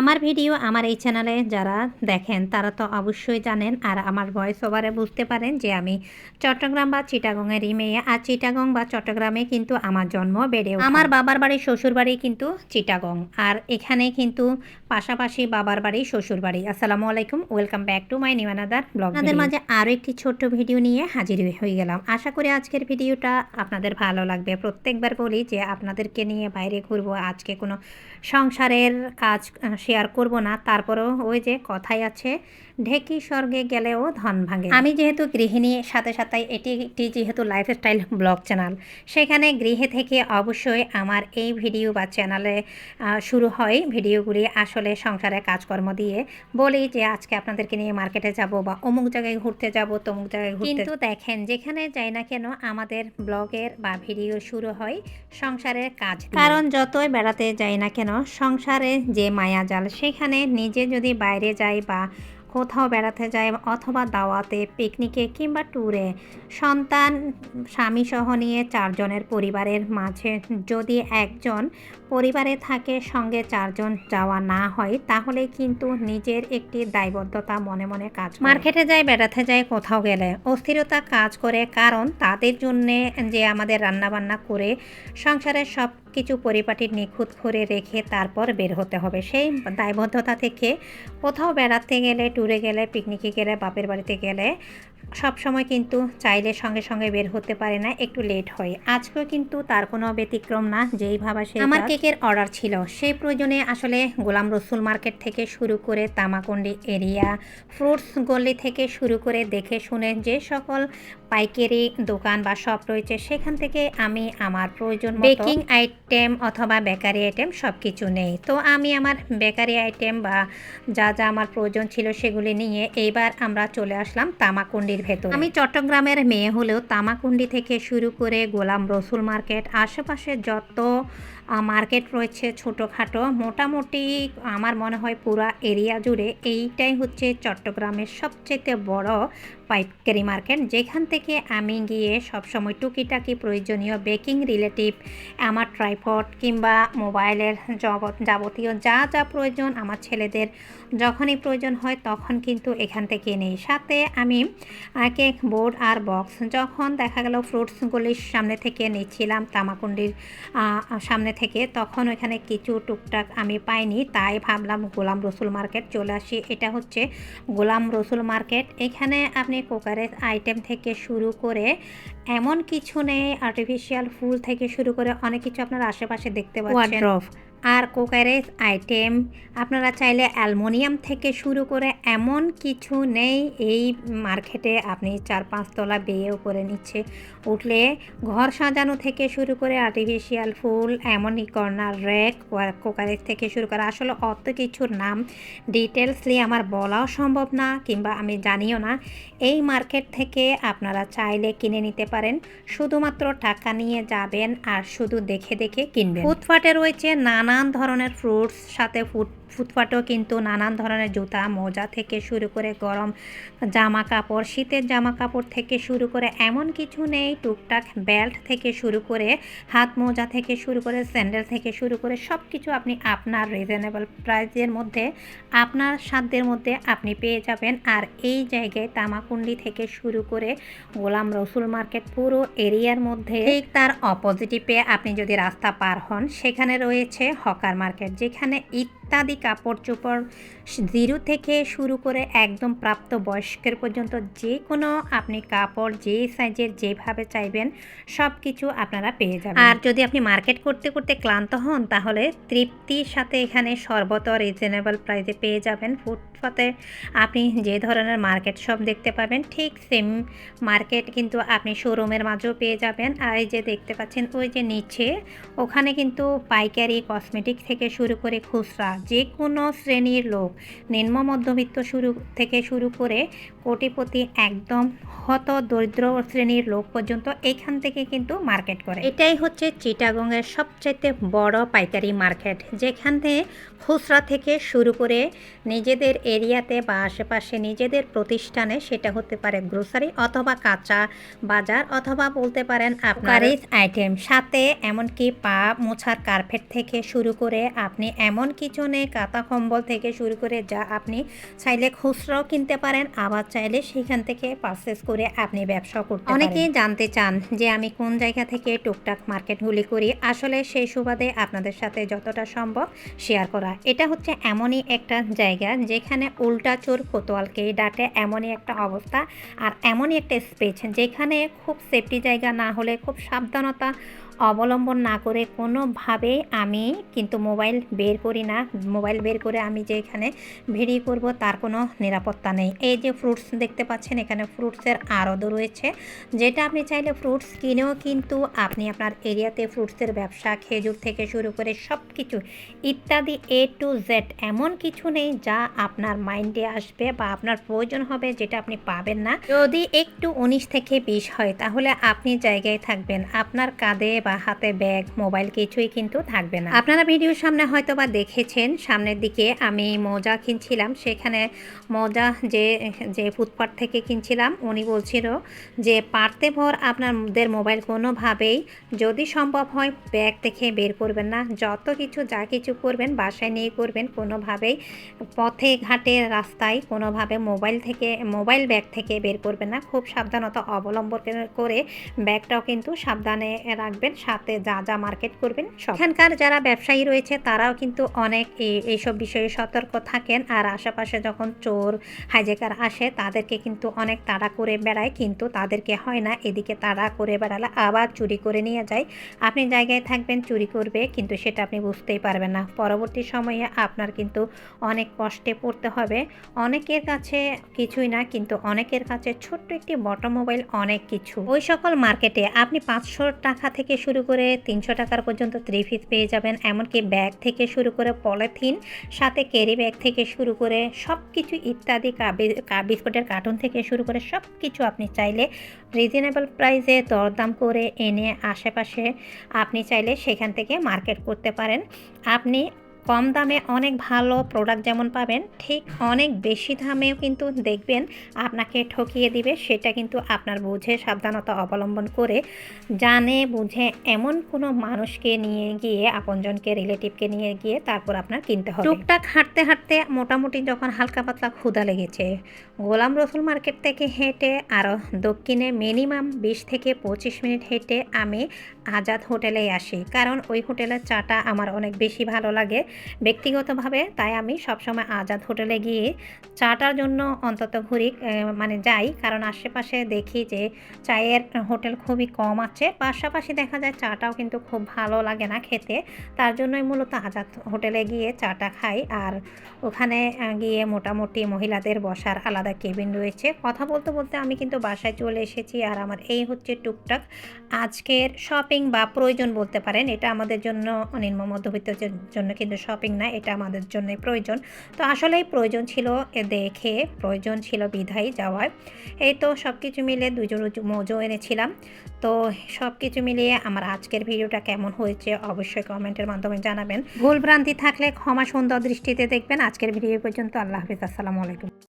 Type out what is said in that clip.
আমার ভিডিও আমার এই চ্যানেলে যারা দেখেন তারা তো অবশ্যই জানেন আর আমার ভয়েস ওভারে বুঝতে পারেন যে আমি চট্টগ্রাম বা চিটাগংয়েরই মেয়ে আর চিটাগং বা চট্টগ্রামে কিন্তু আমার জন্ম বেড়ে। আমার বাবার বাড়ি শ্বশুর বাড়ি কিন্তু চিটাগং আর এখানে কিন্তু পাশাপাশি বাবার বাড়ি শ্বশুর বাড়ি আসসালামু আলাইকুম welcome back to my new another blog আপনাদের মাঝে আরও একটি ছোট্ট ভিডিও নিয়ে হাজির হয়ে গেলাম। আশা করি আজকের ভিডিওটা আপনাদের ভালো লাগবে। প্রত্যেকবার বলি যে আপনাদেরকে নিয়ে বাইরে ঘুরবো আজকে কোনো সংসারের কাজ শেয়ার করব না। তারপরেও ওই যে কথাই আছে ঢেকি স্বর্গে গেলেও ধন ভাঙে। আমি যেহেতু গৃহিণী সাথে সাথে এটি একটি যেহেতু লাইফস্টাইল ব্লগ চ্যানেল সেখানে গৃহে থেকে অবশ্যই আমার এই ভিডিও বা চ্যানেলে শুরু হয় ভিডিওগুলি আসলে সংসারে কাজকর্ম দিয়ে। বলি যে আজকে আপনাদেরকে নিয়ে মার্কেটে যাব বা অমুক জায়গায় ঘুরতে যাব তমুক জায়গায় ঘুরতে কিন্তু দেখেন যেখানে যাই না কেন আমাদের ব্লগের বা ভিডিও শুরু হয় সংসারের কাজ কারণ যতই বেড়াতে যাই না কেন সংসারে যে মায়াজাল, সেখানে নিজে যদি বাইরে যাই বা কোথাও বেড়াতে যায় অথবা দাওয়াতে, পিকনিকে কিংবা ট্যুরে সন্তান, স্বামী সহ নিয়ে চারজনের পরিবারের মাঝে যদি একজন পরিবারে থাকে, সঙ্গে চারজন যাওয়া না হয়, তাহলে কিন্তু নিজের একটি দায়বদ্ধতা মনে মনে কাজ মার্কেটে যায়, বেড়াতে যায়, কোথাও গেলে অস্থিরতা কাজ করে, কারণ তাদের জন্যে যে আমাদের রান্নাবান্না করে, সংসারের সব কিছু পরিপাটি নিখুঁত করে রেখে তারপর বের হতে হবে। সেই দায়বদ্ধতা থেকে কোথাও বেড়াতে গেলে ট্যুরে গেলে পিকনিকে গেলে, বাপের বাড়িতে গেলে সব সময় কিন্তু চাইলে সঙ্গে সঙ্গে বের হতে পারে না একটু লেট হয়। আজকেও কিন্তু তার কোনো ব্যতিক্রম না যেই ভাবা সেই আমার কেকের অর্ডার ছিল। সেই প্রয়োজনে আসলে গোলাম রসুল মার্কেট থেকে শুরু করে তামাকুন্ডি এরিয়া ফ্রুটস গলি থেকে শুরু করে দেখে শুনে যে সকল পাইকারি দোকান বা শপ রয়েছে সেখান থেকে আমি আমার প্রয়োজন বেকিং আইটেম অথবা বেকারি আইটেম সব কিছু নেই। তো আমি আমার বেকারি আইটেম বা যা যা আমার প্রয়োজন ছিল সেগুলি নিয়ে এইবার আমরা চলে আসলাম তামাকুন্ডির ভেতর। আমি চট্টগ্রামের মেয়ে হলেও তামাকুন্ডি থেকে শুরু করে গোলাম রসুল মার্কেট, আশেপাশে যত মার্কেট রয়েছে ছোটোখাটো, মোটামুটি আমার মনে হয় পুরা এরিয়া জুড়ে এইটাই হচ্ছে চট্টগ্রামের সবচেয়ে বড় পাইকারি মার্কেট, যেখান থেকে আমি গিয়ে সবসময় টুকিটাকি প্রয়োজনীয় বেকিং রিলেটিভ, আমার ট্রাইপড কিংবা মোবাইলের যাবতীয় যা যা প্রয়োজন আমার ছেলেদের যখনই প্রয়োজন হয় তখন কিন্তু এখান থেকে নেই। সাথে আমি কেক বোর্ড আর বক্স, যখন দেখা গেল ফ্রুটসগুলির সামনে থেকে নিচ্ছিলাম তামাকুন্ডির সামনে থেকে, তখন ওখানে কিছু টুকটাক আমি পাইনি, তাই ভাবলাম গোলাম রসুল মার্কেট চলে আসি। এটা হচ্ছে গোলাম রসুল মার্কেট। এখানে আপনি কোকারের আইটেম থেকে শুরু করে এমন কিছু নেই আর্টিফিশিয়াল ফুল থেকে শুরু করে অনেক কিছু আপনার আশেপাশে দেখতে পাচ্ছেন। আর কোকারেজ আইটেম আপনারা চাইলে অ্যালমোনিয়াম থেকে শুরু করে এমন কিছু নেই। এই মার্কেটে আপনি চার পাঁচতলা বেয়ে উপরে নিচ্ছে। উঠলে ঘর সাজানো থেকে শুরু করে আর্টিফিশিয়াল ফুল, এমনই কর্নার র্যাক কোকারেজ থেকে শুরু করে আসলে অত কিছুর নাম ডিটেলসলি আমার বলাও সম্ভব না কিংবা আমি জানিও না। এই মার্কেট থেকে আপনারা চাইলে কিনে নিতে পারেন। শুধুমাত্র টাকা নিয়ে যাবেন আর শুধু দেখে দেখে কিনবেন। ফুটপাটে রয়েছে নানান ধরনের ফ্রুটস সাথে ফুট ফুটপাটেও কিন্তু নানান ধরনের জুতা, মোজা থেকে শুরু করে গরম জামা কাপড় শীতের জামা কাপড় থেকে শুরু করে এমন কিছু নেই, টুকটাক বেল্ট থেকে শুরু করে, হাত মোজা থেকে শুরু করে, স্যান্ডেল থেকে শুরু করে সব কিছু আপনি আপনার রিজনেবল প্রাইসের মধ্যে, আপনার সাধ্যের মধ্যে আপনি পেয়ে যাবেন। আর এই জায়গায় তামাকুন্ডি থেকে শুরু করে গোলাম রসুল মার্কেট পুরো এরিয়ার মধ্যে ঠিক তার অপোজিটিভে আপনি যদি রাস্তা পার হন, সেখানে রয়েছে হকার মার্কেট, যেখানে ইত্যাদি কাপড় চোপড় জিরো থেকে শুরু করে একদম প্রাপ্ত বয়স্কের পর্যন্ত যে কোনো আপনি কাপড় যে সাইজের যেভাবে চাইবেন সব কিছু আপনারা পেয়ে যাবেন। আর যদি আপনি মার্কেট করতে করতে ক্লান্ত হন, তাহলে তৃপ্তির সাথে এখানে সর্বত রিজনেবল প্রাইসে পেয়ে যাবেন। ফুটপাতে আপনি যে ধরনের মার্কেট সব দেখতে পাবেন, ঠিক সেম মার্কেট কিন্তু আপনি শোরুমের মাঝেও পেয়ে যাবেন। আর এই যে দেখতে পাচ্ছেন, ওই যে নিচে, ওখানে কিন্তু পাইকারি কসমেটিক থেকে শুরু করে খুচরা যে কোনো শ্রেণির লোক নিম্ন মধ্যবিত্ত শুরু থেকে শুরু করে কোটিপতি একদম হত দরিদ্র শ্রেণির লোক পর্যন্ত এখান থেকে কিন্তু মার্কেট করে। এটাই হচ্ছে চিটাগংয়ের সবচাইতে বড় পাইকারি মার্কেট যেখান থেকে খুচরা থেকে শুরু করে নিজেদের এরিয়াতে বা আশেপাশে নিজেদের প্রতিষ্ঠানে সেটা হতে পারে গ্রোসারি অথবা কাঁচা বাজার অথবা বলতে পারেন আপনার আইটেম। সাথে এমনকি পা মোছার কার্পেট থেকে শুরু করে আপনি এমন কিছু প্রয়োজনে কাতা কম্বল থেকে শুরু করে যা আপনি চাইলে খুচরাও কিনতে পারেন, আবার চাইলে সেখান থেকে পারচেস করে আপনি ব্যবসা করতে অনেকেই জানতে চান যে আমি কোন জায়গা থেকে টুকটাক মার্কেটগুলি করি। আসলে সেই সুবাদে আপনাদের সাথে যতটা সম্ভব শেয়ার করা। এটা হচ্ছে এমনই একটা জায়গা যেখানে উল্টা চোর কোতোয়ালকে ডাটে এমনই একটা অবস্থা আর এমনই একটা স্পেস যেখানে খুব সেফটি জায়গা না হলে খুব সাবধানতা অবলম্বন না করে কোনোভাবে আমি কিন্তু মোবাইল বের করি না। মোবাইল বের করে আমি যে এখানে ভিডিও করব তার কোনো নিরাপত্তা নেই। এই যে ফ্রুটস দেখতে পাচ্ছেন, এখানে ফ্রুটসের আড়তও রয়েছে। যেটা আপনি চাইলে ফ্রুটস কিনেও কিন্তু আপনি আপনার এরিয়াতে ফ্রুটসের ব্যবসা, খেজুর থেকে শুরু করে সব কিছু ইত্যাদি এ টু জেড এমন কিছু নেই যা আপনার মাইন্ডে আসবে বা আপনার প্রয়োজন হবে যেটা আপনি পাবেন না। যদি একটু উনিশ থেকে বিশ হয় তাহলে আপনি জায়গায় থাকবেন। আপনার কাঁধে বা হাতে ব্যাগ, মোবাইল কিছুই কিন্তু থাকবে না। আপনারা ভিডিওর সামনে হয়তো বা দেখেছেন, সামনের দিকে আমি মোজা কিনছিলাম। সেখানে মোজা যে যে ফুটপাথ থেকে কিনছিলাম, উনি বলছিল যে, পারতে ভর, আপনাদের মোবাইল কোনোভাবেই যদি সম্ভব হয়, ব্যাগ থেকে বের করবেন না। যত কিছু, যা কিছু করবেন, বাসায় নিয়ে করবেন, কোনোভাবেই পথে, ঘাটে, রাস্তায় কোনোভাবে মোবাইল থেকে, মোবাইল ব্যাগ থেকে বের করবেন না। খুব সাবধানতা অবলম্বন করে ব্যাগটাও কিন্তু সাবধানে রাখবেন। সাথে যা যা মার্কেট করবেন সব। এখানকার যারা ব্যবসায়ী রয়েছে, তারাও কিন্তু অনেক এই- এইসব বিষয়ে সতর্ক থাকেন। আর আশেপাশে যখন চোর হাইজেকার আসে, তাদেরকে কিন্তু অনেক তাড়া করে বেড়ায়, কিন্তু তাদেরকে হয় না। এদিকে তাড়া করে বেড়ালে আবার চুরি করে নিয়ে যায়। আপনি জায়গায় থাকবেন, চুরি করবে, কিন্তু সেটা আপনি বুঝতেই পারবেন না। পরবর্তী সময়ে আপনার কিন্তু অনেক কষ্টে পড়তে হবে। অনেকের কাছে কিছুই না, কিন্তু অনেকের কাছে ছোট্ট একটি বটম মোবাইল অনেক কিছু। ওই সকল মার্কেটে আপনি পাঁচশো টাকা থেকে শুরু করে তিনশো টাকার পর্যন্ত থ্রি পিস পেয়ে যাবেন। এমনকি ব্যাগ থেকে শুরু করে পলিথিন সাথে ক্যারি ব্যাগ থেকে শুরু করে সব কিছু ইত্যাদি বিস্কুটের কার্টুন থেকে শুরু করে সব কিছু আপনি চাইলে রিজনেবল প্রাইসে দরদাম করে এনে আশেপাশে আপনি চাইলে সেখান থেকে মার্কেট করতে পারেন। আপনি কম দামে অনেক ভালো প্রোডাক্ট যেমন পাবেন, ঠিক অনেক বেশি দামেও কিন্তু দেখবেন আপনাকে ঠকিয়ে দিবে, সেটা কিন্তু আপনার বুঝে সাবধানতা অবলম্বন করে জানে, বুঝে এমন কোনো মানুষকে নিয়ে গিয়ে, আপনজনকে রিলেটিভকে নিয়ে গিয়ে তারপর আপনার কিনতে হবে। টুকটাক হাঁটতে হাঁটতে মোটামুটি যখন হালকা পাতলা ক্ষুদা লেগেছে, গোলাম রসুল মার্কেট থেকে হেঁটে আরও দক্ষিণে মিনিমাম বিশ থেকে পঁচিশ মিনিট হেঁটে আমি আজাদ হোটেলে আসি। কারণ ওই হোটেলের চাটা আমার অনেক বেশি ভালো লাগে। ব্যক্তিগতভাবে তাই আমি সবসময় আজাদ হোটেলে গিয়ে চাটার জন্য অন্তত ঘুরি মানে যাই। কারণ আশেপাশে দেখি যে চায়ের হোটেল খুবই কম আছে। পাশাপাশি দেখা যায় চাটাও কিন্তু খুব ভালো লাগে না খেতে। তার জন্যই মূলত আজাদ হোটেলে গিয়ে চাটা খাই। আর ওখানে গিয়ে মোটামুটি মহিলাদের বসার আলাদা কেবিন রয়েছে। কথা বলতে বলতে আমি কিন্তু বাসায় চলে এসেছি। আর আমার এই হচ্ছে টুকটাক আজকের শপিং বা প্রয়োজন বলতে পারেন, এটা আমাদের জন্য নিম্ন মধ্যবিত্তের জন্য কিন্তু শপিং না, এটা আমাদের জন্য প্রয়োজন। তো আসলেই প্রয়োজন ছিল দেখে, প্রয়োজন ছিল বিধায় যাওয়ার। এই তো সব কিছু মিলে দুজন মজো এনেছিলাম। তো সব কিছু মিলিয়ে আমার আজকের ভিডিওটা কেমন হয়েছে অবশ্যই কমেন্টের মাধ্যমে জানাবেন। ভুল ভ্রান্তি থাকলে ক্ষমা সুন্দর দৃষ্টিতে দেখবেন। আজকের ভিডিও পর্যন্ত। আল্লাহ হাফিজ। আসসালামু আলাইকুম।